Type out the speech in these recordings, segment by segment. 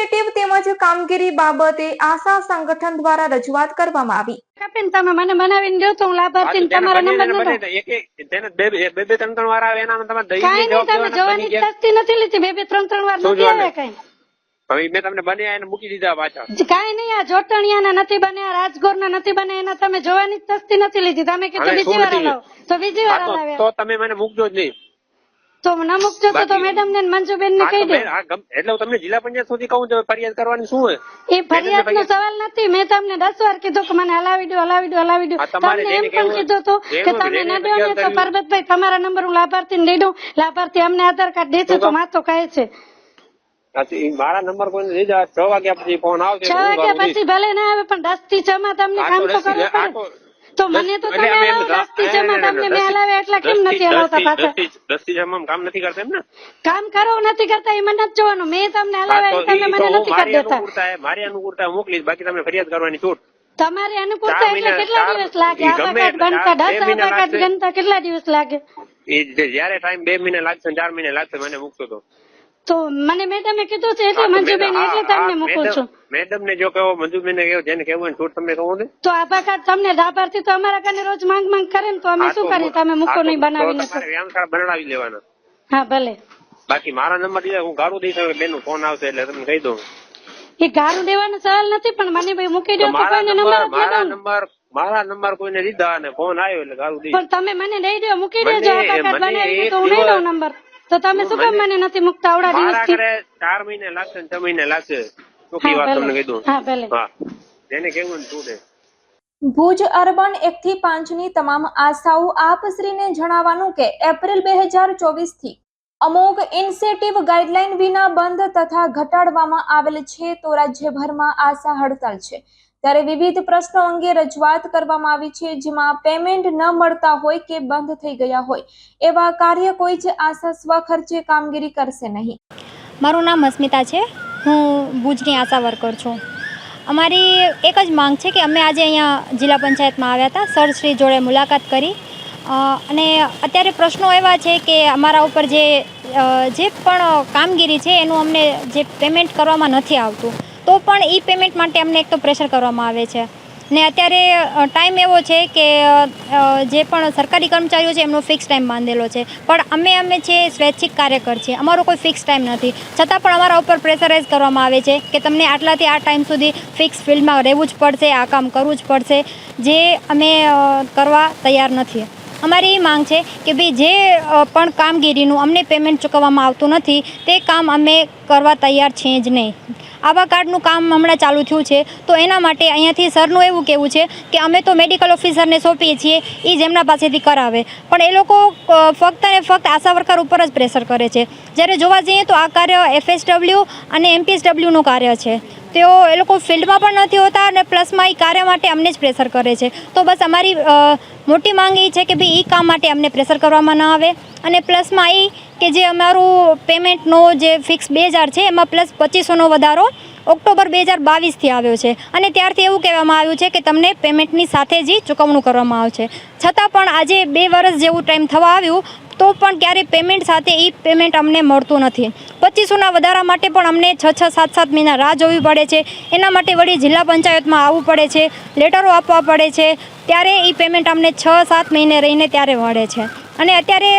Initiative તેમજ કામગીરી બાબતે આશા સંગઠન દ્વારા રજૂઆત કરવામાં આવી. કાપીને તમે મને મનાવીને દો તો હું લાભાર્થી તમારો નંબર નતો બે બે બે ત્રણ ત્રણ વાર આવે એના તમે દઈ કાઈ નહીં તમે જવાની તસ્તી નથી લીધી. બે બે ત્રણ ત્રણ વાર નથી આવે કાઈ કઈ. હવે મેં તમને બન્યા એને મૂકી દીધા પાછા. કાંઈ નહીં આ જોટણિયાના નથી બન્યા રાજગોરના નથી બન્યા એના તમે જોવાની તસ્તી નથી લીધી. તમે કીધું બીજી વાર? તો બીજી વાર તો તમે મને મૂકજો જ નહીં. તો ના મૂકજો તો તો મેડમ ને મંજુબેન ને કહી દે. એટલે હું તમને જિલ્લા પંચાયત સુધી કહું છું ફરિયાદ કરવાની શું હોય? એ ફરિયાદ નો સવાલ નથી. મેં તમને દસ વાર કીધું કે મને હલાવી દો હલાવી દો હલાવી દો. તમને એમ પણ કીધું હતું કે તમે ન દો ને તો પરબતભાઈ તમારા નંબર હું લાભાર્થી દઈ દઉં. લાભાર્થી અમને આધાર કાર્ડ દેશે તો માથો કહે છે. મારા નંબર કોઈ લઈ જાય છ વાગ્યા પછી ફોન આવશે છ વાગ્યા પછી ભલે ના આવે પણ દસથી છ માં તમને કામ તો કરવું પડે. તો- મને તો તમે હલાવો તમને મેં થી- એટલા કેમ નથી હલાવતા પાછા? થી- દસ જમવામાં કામ નથી કરતા એમ ને? કામ કરો નથી કરતા એ મને નથી જોવાનું. મેં તમને હા, હલાવ્યા તો એ તમે મને નથી કરી દેતા. મારી અનુકૂળતા મોકલીશ બાકી તમને ફરિયાદ કરવાની છૂટ. તમારી અનુકૂળતા એટલે કેટલા દિવસ લાગે? આધાર કાર્ડ બનતા દસ આધાર કાર્ડ બનતા કેટલા દિવસ લાગે? એ જયારે ટાઈમ બે મહિના લાગશે ચાર મહિના લાગશે મને મૂકતો તો. તો મને મેડમે કીધું છે એટલે મંજુબેન એટલે તમને મૂકું છું. મેડમ ને જો કહો મંજુબેન ને કહો જેને કહેવું છૂટ તમને કહો ને? તો આભાર તમને લાભાર્થી તો અમારા કાને રોજ માંગ માંગ કરે ને તો અમે શું કરીએ? તમે મૂકો નહીં બનાવીને વ્યાયામશાળા બનાવી લેવાના. હા ભલે. બાકી મારા નંબર દીધા હું ગારું દઈશ હવે બેન ફોન આવશે એટલે તમને કહી દઉં. એ ગારું દેવાનું સવાલ નથી પણ મને ભાઈ મૂકી દો તો કોઈને નંબર મારા નંબર મારા નંબર કોઈને દીધા અને ફોન આવ્યો એટલે ગારું દઈશ. પણ તમે મને લઈ દો મૂકી દેજો કાર્ડ બનાવી તો હું નહીં દઉં નંબર. તો તમે શું કામ મને નથી મૂકતા આવડા દિવસ ચાર મહિને લાગશે છ મહિને લાગશે. ટૂંકી વાત તમને દઉં હા ભલે. હા. જેને કેવું ને છૂટે ભુજ અર્બન એક થી પાંચની તમામ આશાઓ આપશ્રીને જણાવવાનું કે એપ્રિલ બે હજાર ચોવીસથી અમુક ઇન્સેટિવ ગાઈડલાઈન વિના બંધ તથા ઘટાડવામાં આવેલ છે તો રાજ્યભરમાં આશા હડતાલ છે. ત્યારે વિવિધ પ્રશ્નો અંગે રજૂઆત કરવામાં આવી છે, જેમાં પેમેન્ટ ન મળતા હોય કે બંધ થઈ ગયા હોય, એવા કાર્ય કોઈ જ આશા સ્વખર્ચે કામગીરી કરશે નહીં. મારું નામ અસ્મિતા છે. હું ભુજની આશા વર્કર છું. અમારી એક જ માંગ છે કે અમે આજે અહીંયા જિલ્લા પંચાયતમાં આવ્યા હતા. સરશ્રી જોડે મુલાકાત કરી. અને અત્યારે પ્રશ્નો એવા છે કે અમારા ઉપર જે જે પણ કામગીરી છે, એનું અમને જે પેમેન્ટ કરવામાં નથી આવતું. તો પણ એ પેમેન્ટ માટે અમને એક તો પ્રેશર કરવામાં આવે છે. ને અત્યારે ટાઈમ એવો છે કે જે પણ સરકારી કર્મચારીઓ છે એમનો ફિક્સ ટાઈમ બાંધેલો છે. પણ અમે અમે છે સ્વૈચ્છિક કાર્યકર છીએ. અમારો કોઈ ફિક્સ ટાઈમ નથી. છતાં પણ અમારા ઉપર પ્રેશરાઇઝ કરવામાં આવે છે કે તમને આટલાથી આ ટાઈમ સુધી ફિક્સ ફિલ્ડમાં રહેવું જ પડશે, આ કામ કરવું જ પડશે. જે અમે કરવા તૈયાર નથી. અમારી એ માંગ છે કે ભાઈ જે પણ કામગીરીનું અમને પેમેન્ટ ચૂકવવામાં આવતું નથી, તે કામ અમે કરવા તૈયાર છીએ જ નહીં. આવા કાર્ડનું કામ હમણાં ચાલુ થયું છે, તો એના માટે અહીંયાથી સરનું એવું કહેવું છે કે અમે તો મેડિકલ ઓફિસરને સોંપીએ છીએ એ જેમના પાસેથી કરાવે. પણ એ લોકો ફક્ત ને ફક્ત આશા વર્કર ઉપર જ પ્રેશર કરે છે. જ્યારે જોવા જઈએ તો આ કાર્ય એફએસડબલ્યુ અને એમપીએસડબલ્યુનું કાર્ય છે. તેઓ એ લોકો ફિલ્ડમાં પણ નથી હોતા અને પ્લસમાં એ કાર્ય માટે અમને જ પ્રેશર કરે છે. તો બસ અમારી મોટી માંગ એ છે કે ભાઈ એ કામ માટે અમને પ્રેશર કરવામાં ન આવે. અને પ્લસમાં એ કે જે અમારું પેમેન્ટનો જે ફિક્સ બે હજાર છે, એમાં પ્લસ પચીસોનો વધારો ઓક્ટોબર બે હજાર બાવીસથી આવ્યો છે. અને ત્યારથી એવું કહેવામાં આવ્યું છે કે તમને પેમેન્ટની સાથે જ ચૂકવણું કરવામાં આવશે. છતાં પણ આજે બે વર્ષ જેવું ટાઈમ થવા આવ્યું, તો પણ ક્યારેય પેમેન્ટ સાથે એ પેમેન્ટ અમને મળતું નથી. પચીસોના વધારા માટે પણ અમને છ છ, સાત સાત મહિના રાહ જોવી પડે છે. એના માટે વળી જિલ્લા પંચાયતમાં આવવું પડે છે, લેટરો આપવા પડે છે. ત્યારે એ પેમેન્ટ અમને છ, સાત મહિને રહીને ત્યારે મળે છે. અને અત્યારે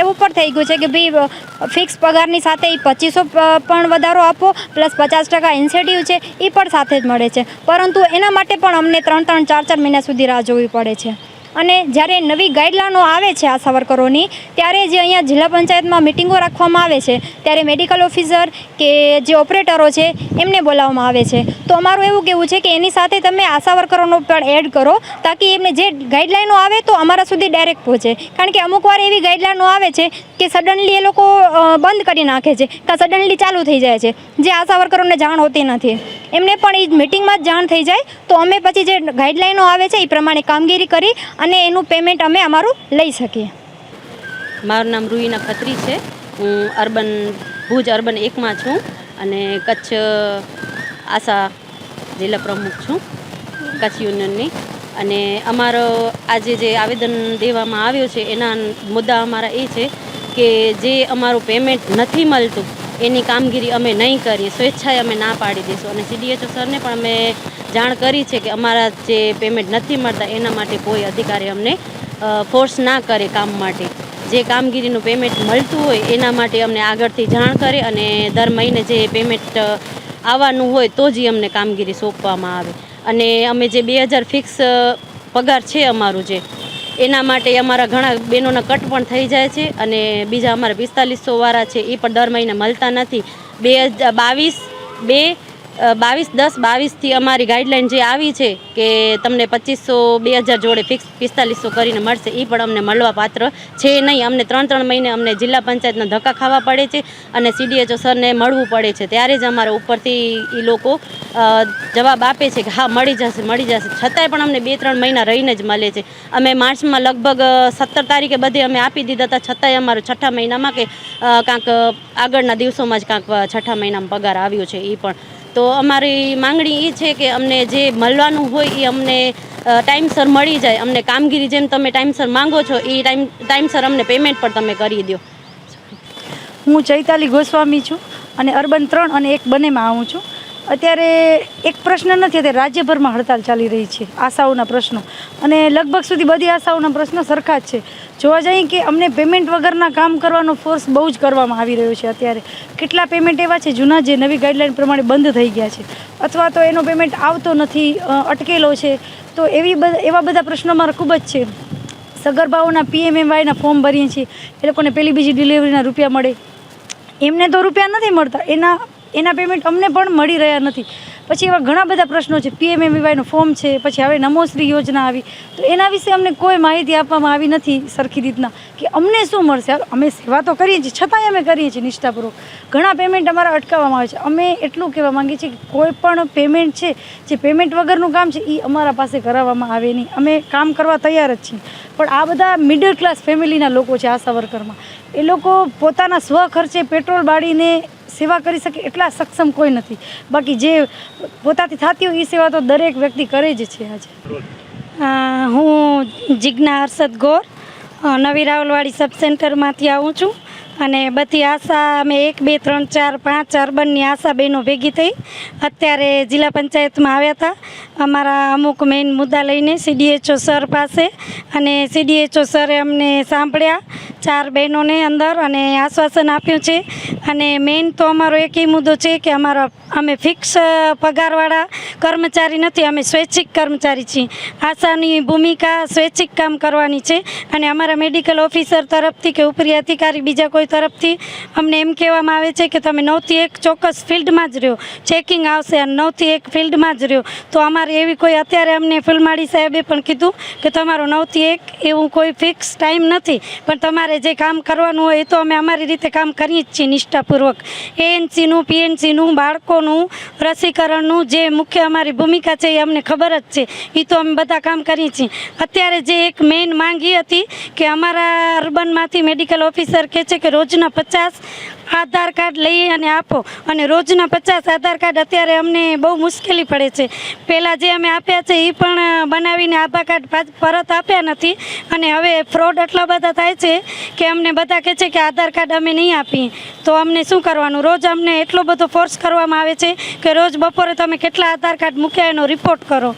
એવું પણ થઈ ગયું છે કે ભાઈ ફિક્સ પગારની સાથે એ પચીસો પણ વધારો આપો પ્લસ પચાસ ટકા ઇન્સેન્ટિવ છે એ પણ સાથે જ મળે છે. પરંતુ એના માટે પણ અમને ત્રણ ત્રણ, ચાર ચાર મહિના સુધી રાહ જોવી પડે છે. અને જ્યારે નવી ગાઈડલાઈનો આવે છે આશા વર્કરોની ત્યારે જે અહીંયા જિલ્લા પંચાયતમાં મિટિંગો રાખવામાં આવે છે, ત્યારે મેડિકલ ઓફિસર કે જે ઓપરેટરો છે, એમને બોલાવવામાં આવે છે. તો અમારું એવું કહેવું છે કે એની સાથે તમે આશા વર્કરોનો પણ એડ કરો, તાકી એમને જે ગાઈડલાઈનો આવે તો અમારા સુધી ડાયરેક્ટ પહોંચે. કારણ કે અમુક વાર એવી ગાઈડલાઈનો આવે છે કે સડનલી એ લોકો બંધ કરી નાખે છે, કાં સડનલી ચાલુ થઈ જાય છે, જે આશા વર્કરોને જાણ હોતી નથી. એમને પણ એ મિટિંગમાં જ જાણ થઈ જાય, તો અમે પછી જે ગાઈડલાઈનો આવે છે એ પ્રમાણે કામગીરી કરી અને એનું પેમેન્ટ અમે અમારું લઈ શકીએ. મારું નામ રૂહીના ખત્રી છે. હું અર્બન, ભુજ અર્બન એકમાં છું અને કચ્છ, આશા જિલ્લા પ્રમુખ છું, કચ્છ યુનિયનની. અને અમારો આજે જે આવેદન દેવામાં આવ્યો છે, એના મુદ્દા અમારા એ છે કે જે અમારું પેમેન્ટ નથી મળતું, એની કામગીરી અમે નહીં કરીએ, સ્વેચ્છાએ અમે ના પાડી દઈશું. અને સીડીએચઓ સરને પણ અમે જાણ કરી છે કે અમારા જે પેમેન્ટ નથી મળતા, એના માટે કોઈ અધિકારી અમને ફોર્સ ના કરે કામ માટે. જે કામગીરીનું પેમેન્ટ મળતું હોય, એના માટે અમને આગળથી જાણ કરે અને દર મહિને જે પેમેન્ટ આવવાનું હોય, તો જ અમને કામગીરી સોંપવામાં આવે. અને અમે જે બે હજાર ફિક્સ પગાર છે અમારું જે, એના માટે અમારા ઘણા બહેનોના કટ પણ થઈ જાય છે અને બીજા અમારા પિસ્તાલીસો વાળા છે એ પણ દર મહિને મળતા નથી. બે બાવીસ, બે બાવીસ, દસ, બાવીસથી અમારી ગાઈડલાઈન જે આવી છે કે તમને પચીસો બે હજાર જોડે ફિક્સ પિસ્તાલીસો કરીને મળશે એ પણ અમને મળવા પાત્ર છે નહીં. અમને ત્રણ ત્રણ મહિને અમને જિલ્લા પંચાયતના ધક્કા ખાવા પડે છે અને સીડીએચઓ સરને મળવું પડે છે. ત્યારે જ અમારા ઉપરથી એ લોકો જવાબ આપે છે કે હા, મળી જશે મળી જશે. છતાંય પણ અમને બે, ત્રણ મહિના રહીને જ મળે છે. અમે માર્ચમાં લગભગ સત્તર તારીખે બધે અમે આપી દીધા હતા. છતાંય અમારું છઠ્ઠા મહિનામાં કે કાંક આગળના દિવસોમાં જ કાંક છઠ્ઠા મહિનામાં પગાર આવ્યો છે એ પણ. તો અમારી માંગણી એ છે કે અમને જે મળવાનું હોય એ અમને ટાઈમસર મળી જાય. અમને કામગીરી જેમ તમે ટાઈમસર માંગો છો એ ટાઈમ, ટાઈમસર અમને પેમેન્ટ પણ તમે કરી દો. હું ચૈતાલી ગોસ્વામી છું અને અર્બન ત્રણ અને એક બંનેમાં આવું છું. અત્યારે એક પ્રશ્ન નથી, અત્યારે રાજ્યભરમાં હડતાલ ચાલી રહી છે, આશાઓના પ્રશ્નો. અને લગભગ સુધી બધી આશાઓના પ્રશ્નો સરખા જ છે. જોવા જઈએ કે અમને પેમેન્ટ વગરના કામ કરવાનો ફોર્સ બહુ જ કરવામાં આવી રહ્યો છે અત્યારે. કેટલા પેમેન્ટ એવા છે જૂના જે નવી ગાઈડલાઈન પ્રમાણે બંધ થઈ ગયા છે. અથવા તો એનો પેમેન્ટ આવતો નથી અટકેલો છે. તો એવી એવા બધા પ્રશ્નો મારા ખૂબ જ છે. સગર્ભાઓના પીએમએમવાયના ફોર્મ ભરીએ છીએ. એ લોકોને પહેલી બીજી ડિલિવરીના રૂપિયા મળે. એમને તો રૂપિયા નથી મળતા. એના એના પેમેન્ટ અમને પણ મળી રહ્યા નથી. પછી એવા ઘણા બધા પ્રશ્નો છે. પીએમએમવીવાયનું ફોર્મ છે. પછી હવે નમોશ્રી યોજના આવી. તો એના વિશે અમને કોઈ માહિતી આપવામાં આવી નથી સરખી રીતના કે અમને શું મળશે? અમે સેવા તો કરીએ છીએ. છતાંય અમે કરીએ છીએ નિષ્ઠાપૂર્વક. ઘણા પેમેન્ટ અમારા અટકાવવામાં આવે છે. અમે એટલું કહેવા માંગીએ છીએ કે કોઈ પણ પેમેન્ટ છે, જે પેમેન્ટ વગરનું કામ છે એ અમારા પાસે કરાવવામાં આવે નહીં. અમે કામ કરવા તૈયાર જ છીએ. પણ આ બધા મિડલ ક્લાસ ફેમિલીના લોકો છે આશા વર્કરમાં એ લોકો પોતાના સ્વ ખર્ચે પેટ્રોલ બાળીને સેવા કરી શકે એટલા સક્ષમ કોઈ નથી. બાકી જે પોતાથી થતી હોય એ સેવા તો દરેક વ્યક્તિ કરે જ છે આજે. હું જિજ્ઞા હર્ષદ ગોર નવી રાવલવાડી સબ સેન્ટરમાંથી આવું છું. અને બધી આશા અમે એક, બે, ત્રણ, ચાર, પાંચ અર્બનની આશા બહેનો ભેગી થઈ અત્યારે જિલ્લા પંચાયતમાં આવ્યા હતા. અમારા અમુક મેઇન મુદ્દા લઈને સીડીએચઓ સર પાસે અને સીડીએચઓ સરે અમને સાંભળ્યા ચાર બહેનોને અંદર અને આશ્વાસન આપ્યું છે. અને મેઇન તો અમારો એક એ મુદ્દો છે કે અમારા અમે ફિક્સ પગારવાળા કર્મચારી નથી, અમે સ્વૈચ્છિક કર્મચારી છીએ. આશાની ભૂમિકા સ્વૈચ્છિક કામ કરવાની છે. અને અમારા મેડિકલ ઓફિસર તરફથી કે ઉપરી અધિકારી બીજા કોઈ તરફથી અમને એમ કહેવામાં આવે છે કે તમે નવથી એક ચોક્કસ ફિલ્ડમાં જ રહ્યો. ચેકિંગ આવશે અને નવથી એક ફિલ્ડમાં જ રહ્યો. તો અમારે એવી કોઈ અત્યારે અમને ફિલ્માડી સાહેબે પણ કીધું કે તમારો નવથી એક એવું કોઈ ફિક્સ ટાઈમ નથી. પણ તમારે જે કામ કરવાનું હોય એ તો અમે અમારી રીતે કામ કરીએ જ છીએ નિષ્ઠાપૂર્વક. એએનસીનું પીએનસીનું બાળકોનું, રસીકરણનું જે મુખ્ય અમારી ભૂમિકા છે એ અમને ખબર જ છે. એ તો અમે બધા કામ કરીએ છીએ. અત્યારે જે એક મેઇન માંગી હતી કે અમારા અર્બનમાંથી મેડિકલ ઓફિસર કહે છે કે રોજના પચાસ આધાર કાર્ડ લઈ અને આપો. અને રોજના પચાસ આધાર કાર્ડ અત્યારે અમને બહુ મુશ્કેલી પડે છે. પહેલાં જે અમે આપ્યા છે એ પણ બનાવીને આધાર કાર્ડ પરત આપ્યા નથી. અને હવે ફ્રોડ એટલા બધા થાય છે કે અમને બધા કહે છે કે આધાર કાર્ડ અમે નહીં આપીએ. તો અમને શું કરવાનું? રોજ અમને એટલો બધો ફોર્સ કરવામાં આવે છે કે રોજ બપોરે તમે કેટલા આધાર કાર્ડ મૂક્યા એનો રિપોર્ટ કરો.